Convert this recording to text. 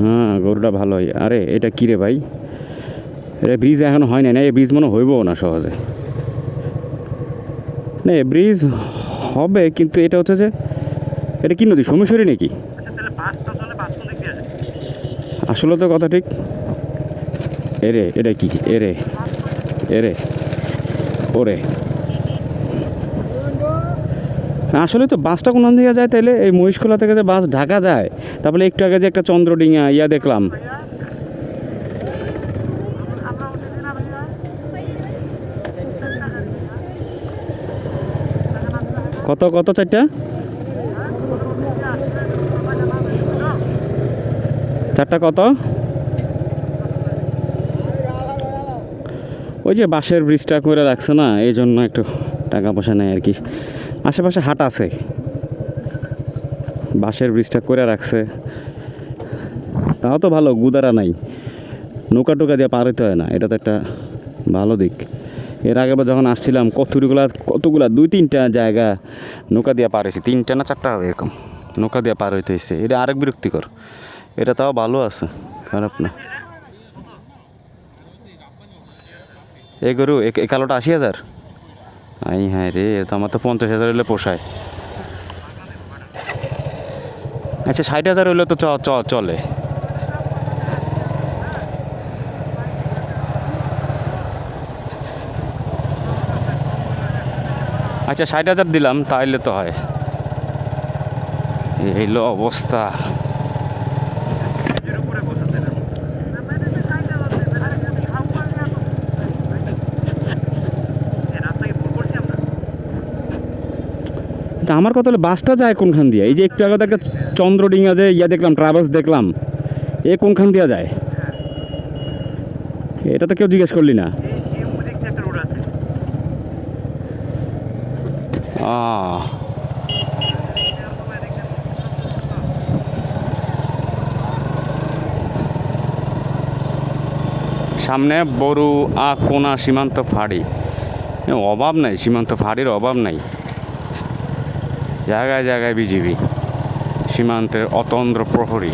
হ্যাঁ গরুটা ভালোই আরে এটা কী রে ভাই? এটা ব্রিজ এখনও হয় না এই ব্রিজ মনে হইবও না সহজে। না এ ব্রিজ হবে কিন্তু এটা হচ্ছে যে এটা কি নদী সোমেশ্বরী নাকি? আচ্ছা আসলে তো কথা ঠিক। এরে এটা কি? এরে এরে ওরে। আসলে তো বাসটা কোন দিকে যায় তাইলে? এই মহিষখোলা থেকে যে বাস ঢাকা যায়, তারপরে একটু আগে যে একটা চন্দ্রডিঙা ইয়া দেখলাম। কত কত চারটা? চারটা কত? ওই যে বাঁশের ব্রিজটা করে রাখছে না এই জন্য একটু টাকা পয়সা নেয় আর কি। আশেপাশে হাট আছে। বাঁশের ব্রিজটা করে রাখছে। তাও তো ভালো, গুদারা নাই। নৌকা টোকা দিয়ে পার হইতে হয় না, এটা তো একটা ভালো দিক। এর আগে যখন আসছিলাম, কতগুলা কতগুলা, দুই তিনটা জায়গা নৌকা দিয়ে পার হয়েছে তিনটা না চারটা হবে এরকম, নৌকা দিয়ে পার হইতে হয়েছে এটা আরেক বিরক্তিকর, এটা তাও ভালো আছে, খারাপ না। এই গরু এ- কালোটা আশি হাজার? আই হ্যাঁ রে তো আমার তো পঞ্চাশ হাজার হলে পোষায়। আচ্ছা ষাট হাজার হলে তো চলে। আচ্ছা ষাট হাজার দিলাম, তাইলে তো হয়। এই হলো অবস্থা এর উপরে বসেছে না এই রাস্তায় ভুল করছি আমরা তা আমার কথা হলো বাসটা যায় কোনখান দিয়ে? এই যে একটু আগে একটা চন্দ্রডিঙা যে ইয়া দেখলাম ট্রাভেলস দেখলাম, এ কোনখান দিয়ে যায়? এটা তো কেউ জিজ্ঞেস করলি না। সামনে বড়ু আ কোনা সীমান্ত ফাঁড়ি। অভাব নাই, সীমান্ত ফাঁড়ির অভাব নাই। জায়গায় জায়গায় বিজিবি। সীমান্তের অতন্দ্র প্রহরী।